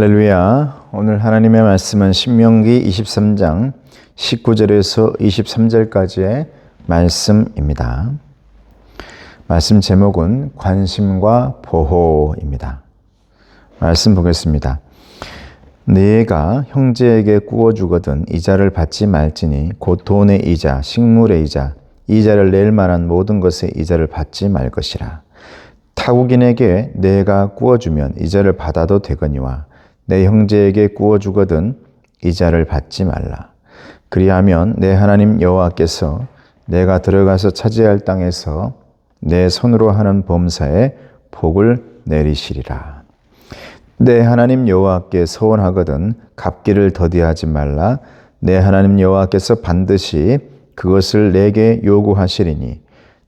할렐루야. 오늘 하나님의 말씀은 신명기 23장 19절에서 23절까지의 말씀입니다. 말씀 제목은 관심과 보호입니다. 말씀 보겠습니다. 네가 형제에게 구워주거든 이자를 받지 말지니 곧 돈의 이자, 식물의 이자, 이자를 낼 만한 모든 것의 이자를 받지 말 것이라. 타국인에게 내가 구워주면 이자를 받아도 되거니와 내 형제에게 구워 주거든 이자를 받지 말라. 그리하면 내 하나님 여호와께서 내가 들어가서 차지할 땅에서 내 손으로 하는 범사에 복을 내리시리라. 내 하나님 여호와께 서원하거든 갚기를 더디하지 말라. 내 하나님 여호와께서 반드시 그것을 내게 요구하시리니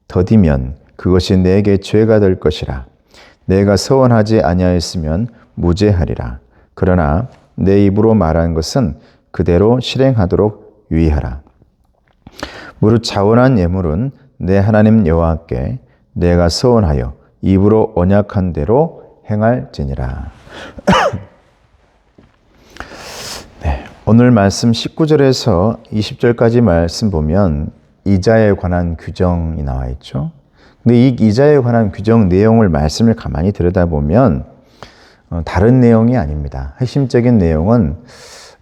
더디면 그것이 내게 죄가 될 것이라. 내가 서원하지 아니하였으면 무죄하리라. 그러나 내 입으로 말한 것은 그대로 실행하도록 유의하라. 무릇 자원한 예물은 내 하나님 여호와께 내가 서원하여 입으로 언약한 대로 행할지니라. 네, 오늘 말씀 19절에서 20절까지 말씀 보면 이자에 관한 규정이 나와 있죠. 근데 이 이자에 관한 규정 내용을 말씀을 가만히 들여다보면 어, 다른 내용이 아닙니다. 핵심적인 내용은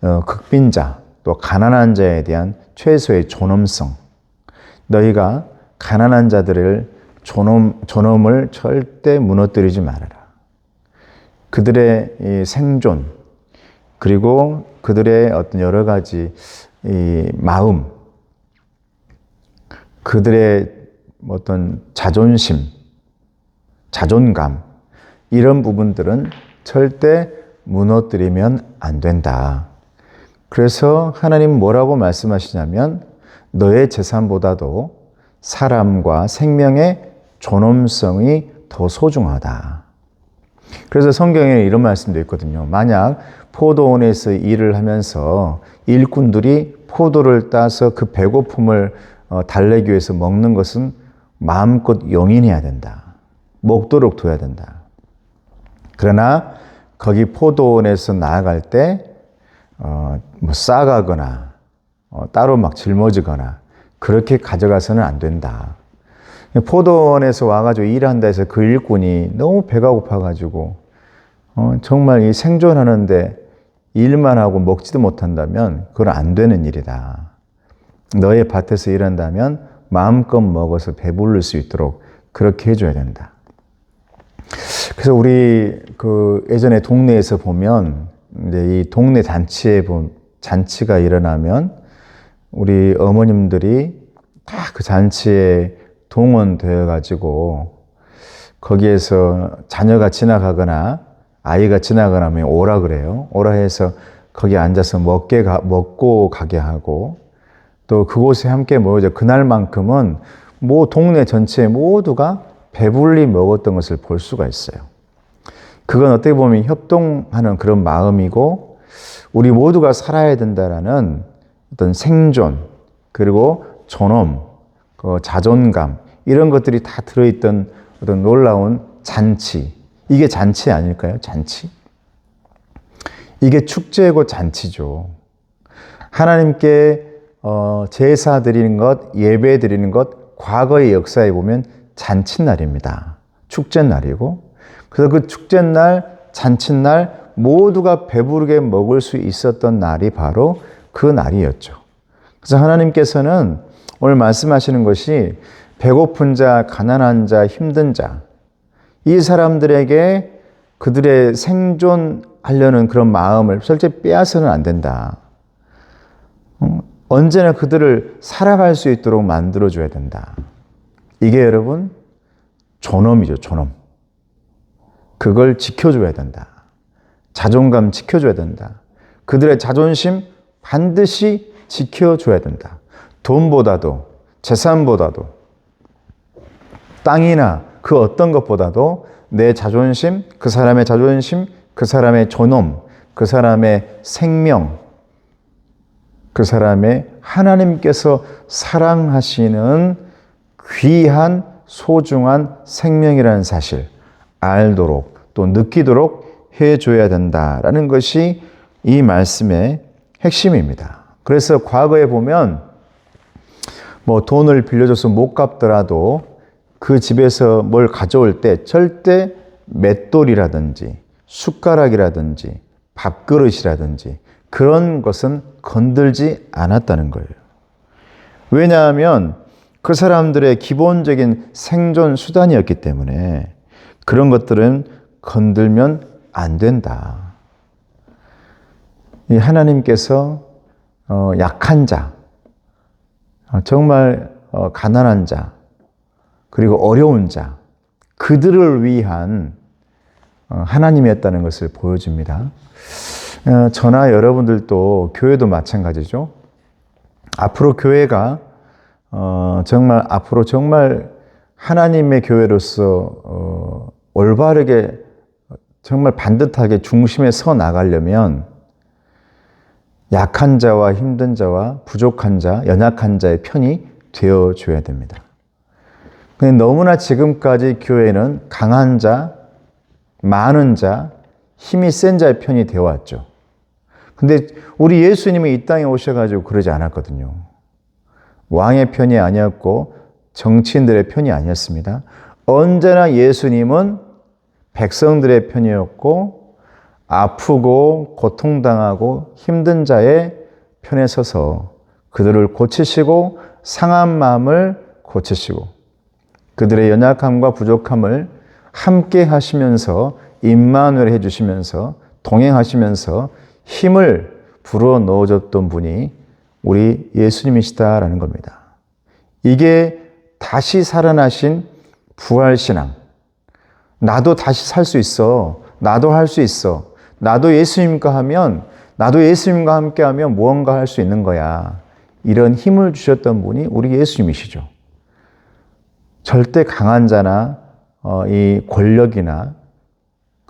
어, 극빈자 또 가난한 자에 대한 최소의 존엄성. 너희가 가난한 자들을 존엄, 존엄을 절대 무너뜨리지 말아라. 그들의 생존 그리고 그들의 어떤 여러 가지 마음 그들의 어떤 자존심, 자존감, 이런 부분들은 절대 무너뜨리면 안 된다. 그래서 하나님 뭐라고 말씀하시냐면, 너의 재산보다도 사람과 생명의 존엄성이 더 소중하다. 그래서 성경에 이런 말씀도 있거든요. 만약 포도원에서 일을 하면서 일꾼들이 포도를 따서 그 배고픔을 어, 달래기 위해서 먹는 것은 마음껏 용인해야 된다. 먹도록 둬야 된다. 그러나 거기 포도원에서 나아갈 때, 어, 뭐 싸가거나, 어, 따로 막 짊어지거나, 그렇게 가져가서는 안 된다. 포도원에서 와가지고 일한다 해서 그 일꾼이 너무 배가 고파가지고, 어, 정말 이 생존하는데 일만 하고 먹지도 못한다면, 그건 안 되는 일이다. 너의 밭에서 일한다면 마음껏 먹어서 배부를 수 있도록 그렇게 해줘야 된다. 그래서 우리 그 예전에 동네에서 보면 이제 이 동네 잔치에 잔치가 일어나면 우리 어머님들이 다 그 잔치에 동원되어 가지고 거기에서 자녀가 지나가거나 아이가 지나가나 하면 오라 그래요. 오라 해서 거기 앉아서 먹게 가, 먹고 가게 하고 또 그곳에 함께 모여져 그날만큼은 뭐 동네 전체 모두가 배불리 먹었던 것을 볼 수가 있어요. 그건 어떻게 보면 협동하는 그런 마음이고 우리 모두가 살아야 된다라는 어떤 생존 그리고 존엄, 그 자존감 이런 것들이 다 들어있던 어떤 놀라운 잔치 이게 잔치 아닐까요? 잔치 이게 축제고 잔치죠. 하나님께 어, 제사 드리는 것, 예배 드리는 것, 과거의 역사에 보면 잔칫날입니다. 축제날이고, 그래서 그 축제날, 잔칫날, 모두가 배부르게 먹을 수 있었던 날이 바로 그 날이었죠. 그래서 하나님께서는 오늘 말씀하시는 것이 배고픈 자, 가난한 자, 힘든 자, 이 사람들에게 그들의 생존하려는 그런 마음을 절대 빼앗아서는 안 된다. 어, 언제나 그들을 살아갈 수 있도록 만들어줘야 된다. 이게 여러분, 존엄이죠, 존엄. 그걸 지켜줘야 된다. 자존감 지켜줘야 된다. 그들의 자존심 반드시 지켜줘야 된다. 돈보다도, 재산보다도, 땅이나 그 어떤 것보다도 내 자존심, 그 사람의 자존심, 그 사람의 존엄, 그 사람의 생명, 그 사람의 하나님께서 사랑하시는 귀한 소중한 생명이라는 사실 알도록 또 느끼도록 해줘야 된다라는 것이 이 말씀의 핵심입니다. 그래서 과거에 보면 뭐 돈을 빌려줘서 못 갚더라도 그 집에서 뭘 가져올 때 절대 맷돌이라든지 숟가락이라든지 밥그릇이라든지 그런 것은 건들지 않았다는 거예요. 왜냐하면 그 사람들의 기본적인 생존 수단이었기 때문에 그런 것들은 건들면 안 된다. 이 하나님께서 어, 약한 자, 어, 정말 어, 가난한 자, 그리고 어려운 자, 그들을 위한 어, 하나님이었다는 것을 보여줍니다. 어, 저나 여러분들도 교회도 마찬가지죠. 앞으로 교회가 어, 정말 앞으로 정말 하나님의 교회로서 어, 올바르게 정말 반듯하게 중심에 서 나가려면 약한 자와 힘든 자와 부족한 자, 연약한 자의 편이 되어 줘야 됩니다. 근데 너무나 지금까지 교회는 강한 자, 많은 자, 힘이 센 자의 편이 되어 왔죠. 근데 우리 예수님이 이 땅에 오셔가지고 그러지 않았거든요. 왕의 편이 아니었고 정치인들의 편이 아니었습니다. 언제나 예수님은 백성들의 편이었고 아프고 고통당하고 힘든 자의 편에 서서 그들을 고치시고 상한 마음을 고치시고 그들의 연약함과 부족함을 함께 하시면서 임만을 해주시면서 동행하시면서 힘을 불어 넣어줬던 분이 우리 예수님이시다라는 겁니다. 이게 다시 살아나신 부활신앙. 나도 다시 살 수 있어. 나도 할 수 있어. 나도 예수님과 하면, 나도 예수님과 함께 하면 무언가 할 수 있는 거야. 이런 힘을 주셨던 분이 우리 예수님이시죠. 절대 강한 자나 어, 이 권력이나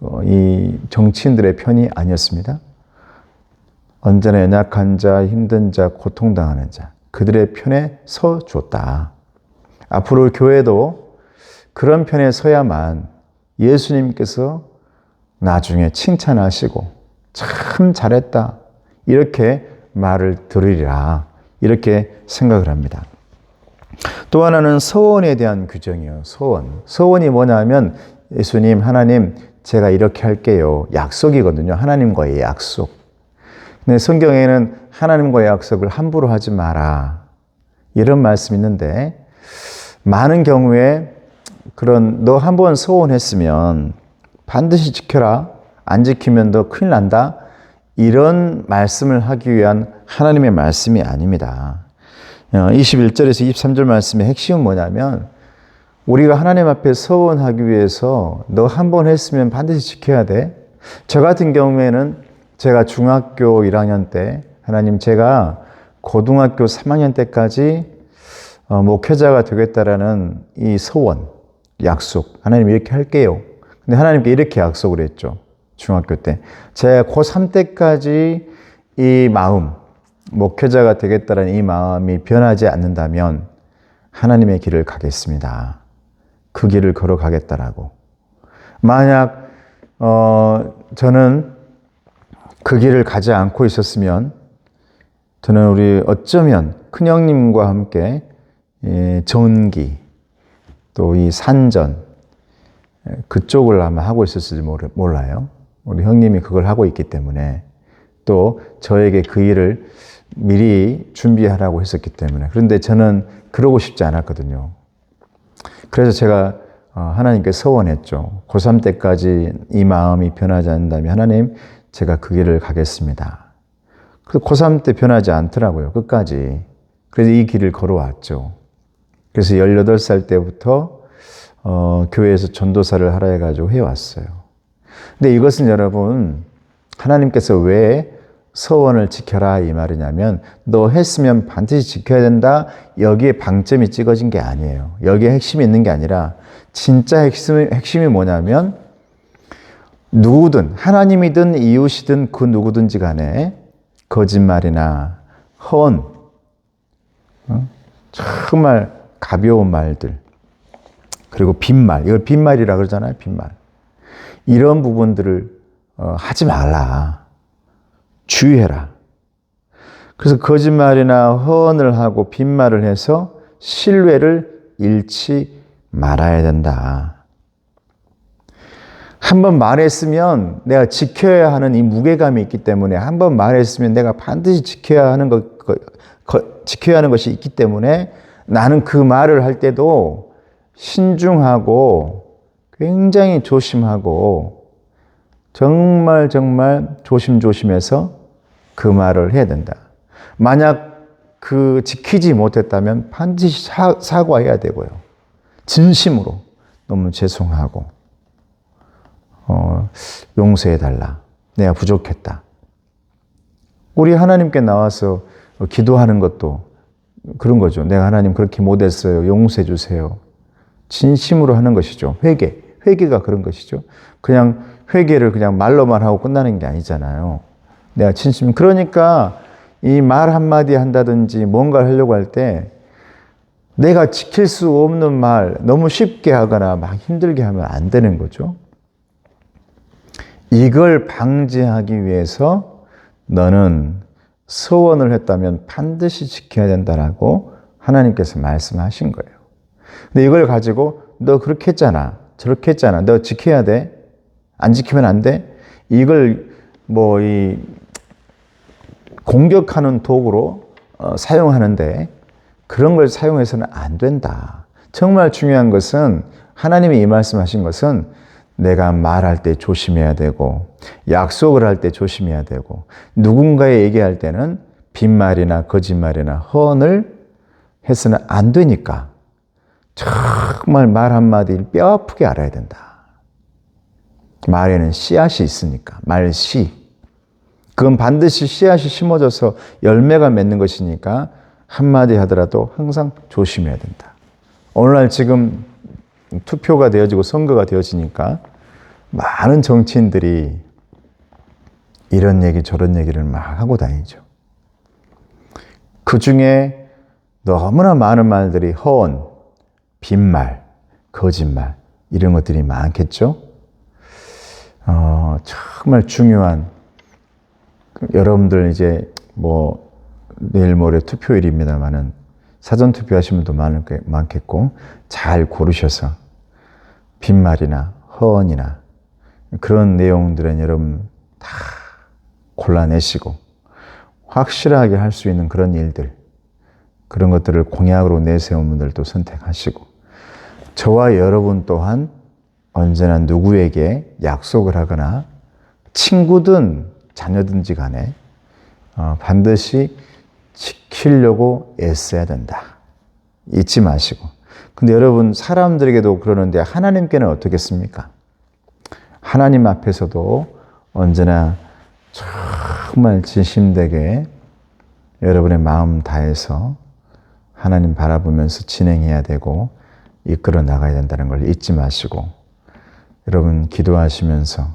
어, 이 정치인들의 편이 아니었습니다. 언제나 연약한 자, 힘든 자, 고통당하는 자, 그들의 편에 서 줬다. 앞으로 교회도 그런 편에 서야만 예수님께서 나중에 칭찬하시고 참 잘했다. 이렇게 말을 들으리라. 이렇게 생각을 합니다. 또 하나는 서원에 대한 규정이에요. 서원. 서원이 뭐냐면 예수님, 하나님, 제가 이렇게 할게요. 약속이거든요. 하나님과의 약속. 근데 성경에는 하나님과의 약속을 함부로 하지 마라. 이런 말씀이 있는데 많은 경우에 그런 너 한번 서원했으면 반드시 지켜라. 안 지키면 너 큰일 난다. 이런 말씀을 하기 위한 하나님의 말씀이 아닙니다. 21절에서 어, 23절 말씀의 핵심은 뭐냐면 우리가 하나님 앞에 서원하기 위해서 너 한 번 했으면 반드시 지켜야 돼. 저 같은 경우에는 제가 중학교 1학년 때 하나님 제가 고등학교 3학년 때까지 어, 목회자가 되겠다라는 이 서원, 약속. 하나님 이렇게 할게요. 근데 하나님께 이렇게 약속을 했죠. 중학교 때. 제가 고3 때까지 이 마음, 목회자가 되겠다는 이 마음이 변하지 않는다면 하나님의 길을 가겠습니다. 그 길을 걸어가겠다라고. 만약 어, 저는 그 길을 가지 않고 있었으면 저는 우리 어쩌면 큰형님과 함께 예, 전기 또 이 산전 그쪽을 아마 하고 있었을지 몰라요. 우리 형님이 그걸 하고 있기 때문에 또 저에게 그 일을 미리 준비하라고 했었기 때문에. 그런데 저는 그러고 싶지 않았거든요. 그래서 제가 어, 하나님께 서원했죠. 고3 때까지 이 마음이 변하지 않는다면 하나님, 제가 그 길을 가겠습니다. 그 고3 때 변하지 않더라고요. 끝까지. 그래서 이 길을 걸어왔죠. 그래서 18살 때부터 어, 교회에서 전도사를 하라 해가지고 해왔어요. 근데 이것은 여러분, 하나님께서 왜 서원을 지켜라 이 말이냐면 너 했으면 반드시 지켜야 된다. 여기에 방점이 찍어진 게 아니에요. 여기에 핵심이 있는 게 아니라 진짜 핵심이, 핵심이 뭐냐면 누구든 하나님이든 이웃이든 그 누구든지 간에 거짓말이나 허언 어? 정말 가벼운 말들 그리고 빈말 이걸 빈말이라 그러잖아요 빈말 이런 부분들을 어, 하지 말라. 주의해라. 그래서 거짓말이나 허언을 하고 빈말을 해서 신뢰를 잃지 말아야 된다. 한번 말했으면 내가 지켜야 하는 이 무게감이 있기 때문에 한 번 말했으면 내가 반드시 지켜야 하는 것, 거, 거, 지켜야 하는 것이 있기 때문에 나는 그 말을 할 때도 신중하고 굉장히 조심하고 정말 정말 조심조심해서 그 말을 해야 된다. 만약 그 지키지 못했다면 반드시 사, 사과해야 되고요. 진심으로 너무 죄송하고 어, 용서해 달라. 내가 부족했다. 우리 하나님께 나와서 기도하는 것도 그런 거죠. 내가 하나님 그렇게 못했어요. 용서해 주세요. 진심으로 하는 것이죠. 회개. 회개가 그런 것이죠. 그냥 회개를 그냥 말로만 하고 끝나는 게 아니잖아요. 내가 진심. 그러니까 이 말 한마디 한다든지 뭔가를 하려고 할 때 내가 지킬 수 없는 말 너무 쉽게 하거나 막 힘들게 하면 안 되는 거죠. 이걸 방지하기 위해서 너는 서원을 했다면 반드시 지켜야 된다라고 하나님께서 말씀하신 거예요. 근데 이걸 가지고 너 그렇게 했잖아. 저렇게 했잖아. 너 지켜야 돼. 안 지키면 안 돼. 이걸 뭐 이 공격하는 도구로 어, 사용하는데 그런 걸 사용해서는 안 된다. 정말 중요한 것은 하나님이 이 말씀하신 것은 내가 말할 때 조심해야 되고 약속을 할 때 조심해야 되고 누군가에 얘기할 때는 빈말이나 거짓말이나 허언을 해서는 안 되니까 정말 말 한마디를 뼈 아프게 알아야 된다. 말에는 씨앗이 있으니까 말씨. 그건 반드시 씨앗이 심어져서 열매가 맺는 것이니까 한마디 하더라도 항상 조심해야 된다. 오늘날 지금 투표가 되어지고 선거가 되어지니까 많은 정치인들이 이런 얘기 저런 얘기를 막 하고 다니죠. 그 중에 너무나 많은 말들이 허언, 빈말, 거짓말 이런 것들이 많겠죠. 어, 정말 중요한 여러분들 이제 뭐 내일 모레 투표일입니다만은 사전 투표하신 분도 많겠고 잘 고르셔서 빈말이나 허언이나 그런 내용들은 여러분 다 골라내시고 확실하게 할 수 있는 그런 일들 그런 것들을 공약으로 내세운 분들도 선택하시고 저와 여러분 또한 언제나 누구에게 약속을 하거나 친구든 자녀든지 간에 어, 반드시 지키려고 애써야 된다. 잊지 마시고. 근데 여러분, 사람들에게도 그러는데 하나님께는 어떻겠습니까? 하나님 앞에서도 언제나 정말 진심되게 여러분의 마음 다해서 하나님 바라보면서 진행해야 되고 이끌어 나가야 된다는 걸 잊지 마시고 여러분 기도하시면서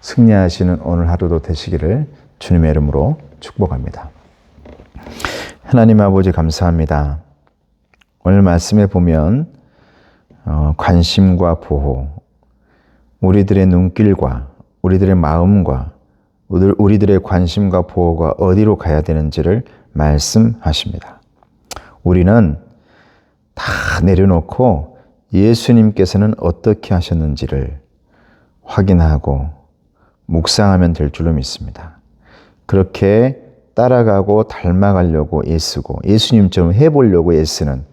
승리하시는 오늘 하루도 되시기를 주님의 이름으로 축복합니다. 하나님 아버지 감사합니다. 오늘 말씀에 보면 어, 관심과 보호, 우리들의 눈길과 우리들의 마음과 우리들의 관심과 보호가 어디로 가야 되는지를 말씀하십니다. 우리는 다 내려놓고 예수님께서는 어떻게 하셨는지를 확인하고 묵상하면 될 줄로 믿습니다. 그렇게 따라가고 닮아가려고 애쓰고 예수님처럼 해보려고 애쓰는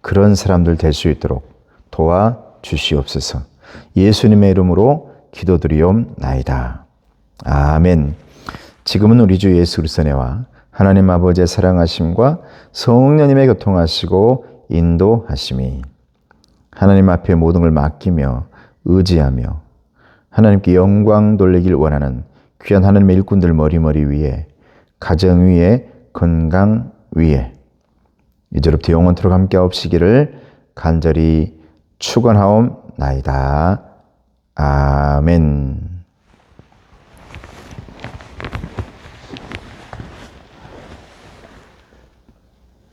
그런 사람들 될 수 있도록 도와 주시옵소서. 예수님의 이름으로 기도드리옵나이다. 아멘. 지금은 우리 주 예수 그리스도와 하나님 아버지의 사랑하심과 성령님의 교통하시고 인도하심이 하나님 앞에 모든 걸 맡기며 의지하며 하나님께 영광 돌리길 원하는 귀한 하나님의 일꾼들 머리머리 위에 가정 위에 건강 위에 이제부터 영원토록 함께 없시기를 간절히 축원하옵나이다. 아멘.